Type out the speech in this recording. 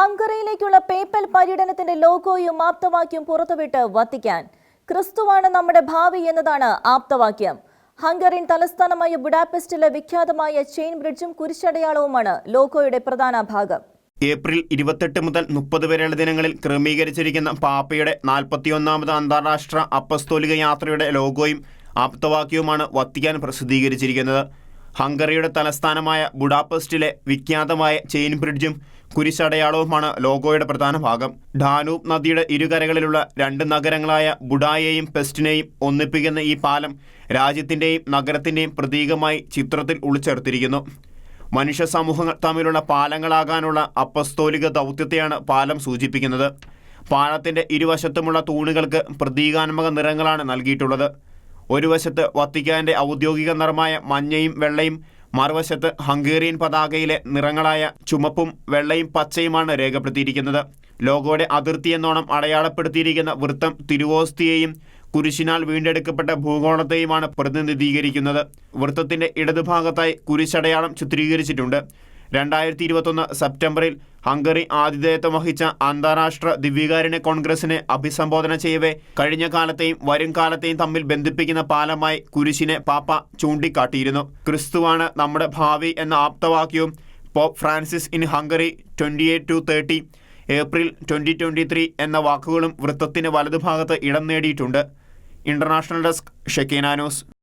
ഹംഗറിയിലേക്കുള്ള papal പര്യടനത്തിന്റെ ലോഗോയും ആപ്തവാക്യവും പുറത്തുവിട്ട് Vatican. ക്രിസ്തുവാണ് നമ്മുടെ ഭാവി എന്നതാണ് ആപ്തവാക്യം. ഹംഗറിയൻ തലസ്ഥാനമായ ബുഡാപെസ്റ്റിലെ വിഖ്യാതമായ ചെയിൻ ബ്രിഡ്ജും കുരിശടയാളവുമാണ് ലോഗോയുടെ പ്രധാന ഭാഗം. ഏപ്രിൽ ഇരുപത്തെട്ട് മുതൽ മുപ്പത് വരെയുള്ള ദിനങ്ങളിൽ ക്രമീകരിച്ചിരിക്കുന്ന പാപ്പയുടെ നാൽപ്പത്തിയൊന്നാമത് അന്താരാഷ്ട്ര അപ്പസ്തോലിക യാത്രയുടെ ലോഗോയും ആപ്തവാക്യവുമാണ് വത്തിക്കാൻ പ്രസിദ്ധീകരിച്ചിരിക്കുന്നത്. ഹംഗറിയുടെ തലസ്ഥാനമായ ബുഡാപെസ്റ്റിലെ വിഖ്യാതമായ ചെയിൻ ബ്രിഡ്ജും കുരിശടയാളവുമാണ് ലോഗോയുടെ പ്രധാന ഭാഗം. ഡാനൂബ് നദിയുടെ ഇരുകരകളിലുള്ള രണ്ട് നഗരങ്ങളായ ബുഡായെയും പെസ്റ്റിനെയും ഒന്നിപ്പിക്കുന്ന ഈ പാലം രാജ്യത്തിന്റെയും നഗരത്തിന്റെയും പ്രതീകമായി ചിത്രത്തിൽ ഉൾച്ചേർത്തിരിക്കുന്നു. മനുഷ്യ സമൂഹങ്ങൾ തമ്മിലുള്ള പാലങ്ങളാകാനുള്ള അപ്പസ്തോലിക ദൗത്യത്തെയാണ് പാലം സൂചിപ്പിക്കുന്നത്. പാലത്തിന്റെ ഇരുവശത്തുമുള്ള തൂണുകൾക്ക് പ്രതീകാത്മക നിറങ്ങളാണ് നൽകിയിട്ടുള്ളത്. ഒരു വശത്ത് വത്തിക്കാന്റെ ഔദ്യോഗിക നിറമായ മഞ്ഞയും വെള്ളയും മറുവശത്ത് ഹംഗേറിയൻ പതാകയിലെ നിറങ്ങളായ ചുമപ്പും വെള്ളയും പച്ചയുമാണ് രേഖപ്പെടുത്തിയിരിക്കുന്നത്. ലോഗോയുടെ അതിർത്തി എന്നോണം അടയാളപ്പെടുത്തിയിരിക്കുന്ന വൃത്തം തിരുവോസ്തിയെയും കുരിശിനാൽ വീണ്ടെടുക്കപ്പെട്ട ഭൂഗോളത്തെയുമാണ് പ്രതിനിധീകരിക്കുന്നത്. വൃത്തത്തിന്റെ ഇടതുഭാഗത്തായി കുരിശടയാളം ചിത്രീകരിച്ചിട്ടുണ്ട്. രണ്ടായിരത്തി ഇരുപത്തൊന്ന് സെപ്റ്റംബറിൽ ഹംഗറി ആതിഥേയത്വം വഹിച്ച അന്താരാഷ്ട്ര ദിവ്യകാരുണ്യ കോൺഗ്രസിനെ അഭിസംബോധന ചെയ്യവേ. കഴിഞ്ഞ കാലത്തെയും വരും കാലത്തെയും തമ്മിൽ ബന്ധിപ്പിക്കുന്ന പാലമായി കുരിശിനെ പാപ്പ ചൂണ്ടിക്കാട്ടിയിരുന്നു. ക്രിസ്തുവാണ് നമ്മുടെ ഭാവി എന്ന ആപ്തവാക്യവും pope Francis in Hungary twenty eight two thirty April twenty twenty three എന്ന വാക്കുകളും വൃത്തത്തിന് വലതുഭാഗത്ത് ഇടം നേടിയിട്ടുണ്ട്. International desk Shekinah